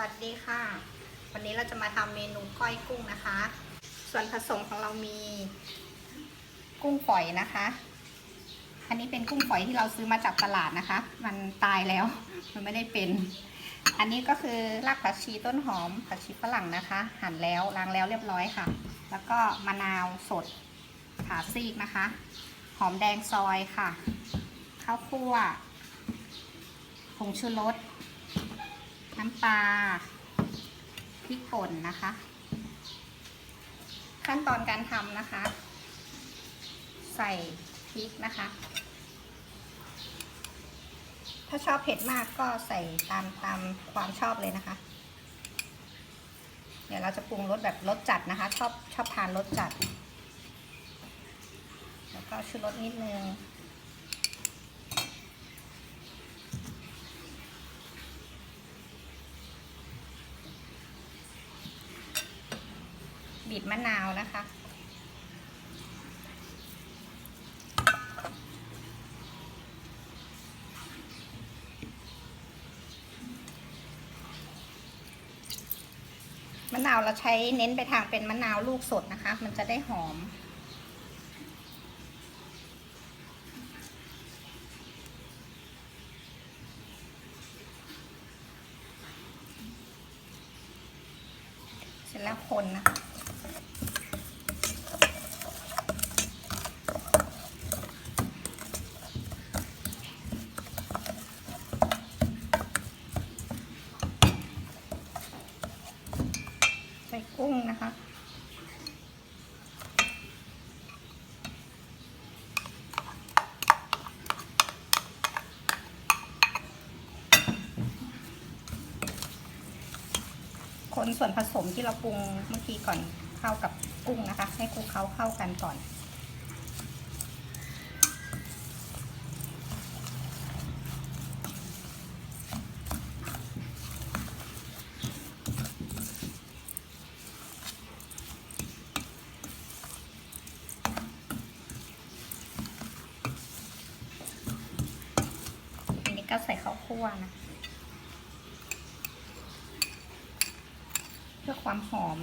วัสดีค่ะ วันนี้เราจะมาทำเมนูก้อยกุ้งนะคะ ส่วนผสมของเรามี กุ้งฝอยนะคะ อันนี้เป็นกุ้งฝอยที่เราซื้อมาจากตลาดนะคะ มันตายแล้ว มันไม่ได้เป็น อันนี้ก็คือรากผักชีต้นหอมผักชีฝรั่งนะคะ หั่นแล้วล้างแล้วเรียบร้อยค่ะ แล้วก็มะนาวสดผาซีกนะคะ หอมแดงซอยค่ะ ข้าวคั่วผงชูรส น้ำปลาพริกป่นนะคะ ขั้นตอนการทำนะคะ ใส่พริกนะคะ ถ้าชอบเผ็ดมากก็ใส่ตามตามความชอบเลยนะคะ เดี๋ยวเราจะปรุงรสแบบรสจัดนะคะ ชอบชอบทานรสจัด แล้วก็ชูรสนิดนึง บีบมะนาวนะคะ มะนาวเราใช้เน้นไปทางเป็นมะนาวลูกสดนะคะ มันจะได้หอมเสร็จแล้วคนนะคะ ใส่กุ้งนะคะ ค นส่วนผสมที่เราปรุงเมื่อกี้ก่อนเข้ากับกุ้งนะคะ ให้คลุกเคล้าเข้ากันก่อน อันนี้ก็ใส่ข้าวคั่วนะ พื่อความหอม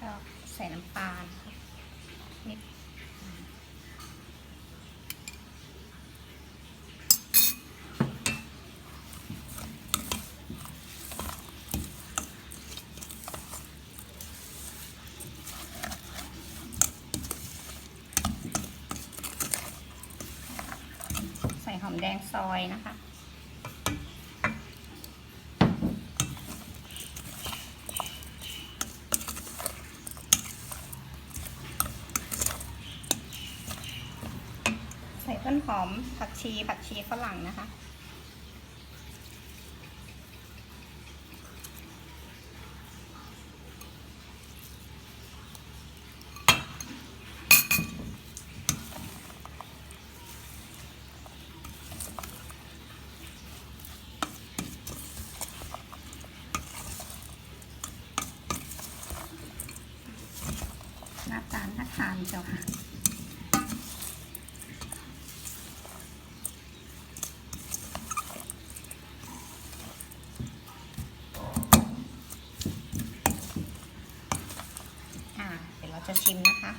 ก็ใส่น้ำตาลนิดใส่หอมแดงซอยนะคะ ใส่ต้นหอมผักชีผักชีฝรั่งนะคะ หน้าตาน่าทานเจ้าค่ะ อ่า เดี๋ยวเราจะ ชิมนะคะ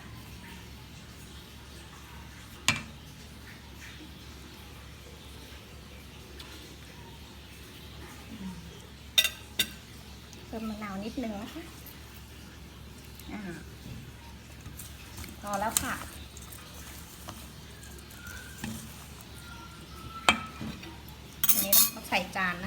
เพิ่มมะนาวนิดนึงนะคะอ่าพอแล้วค่ะอันนี้เราใส่จานน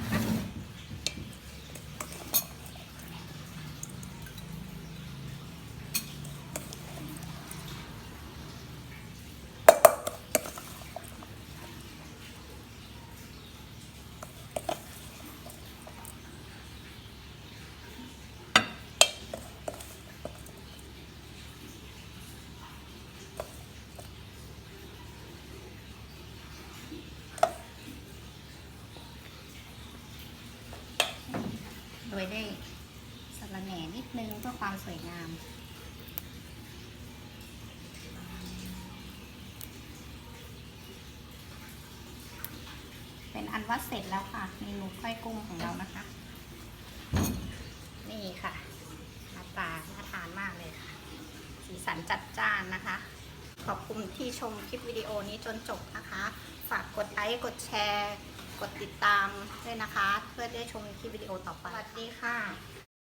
ะคะ โดยได้สระแหน่นิดนึงเพื่อความสวยงามเป็นอันว่าเสร็จแล้วค่ะเมนูก้อยกุ้งของเรานะคะ นี่ค่ะหน้าตาน่าทานมากเลยค่ะ สีสันจัดจ้านนะคะ ขอบคุณที่ชมคลิปวิดีโอนี้จนจบนะคะ ฝากกดไลค์กดแชร์ กดติดตามด้วยนะคะ เพื่อได้ชมคลิปวิดีโอต่อไป สวัสดีค่ะ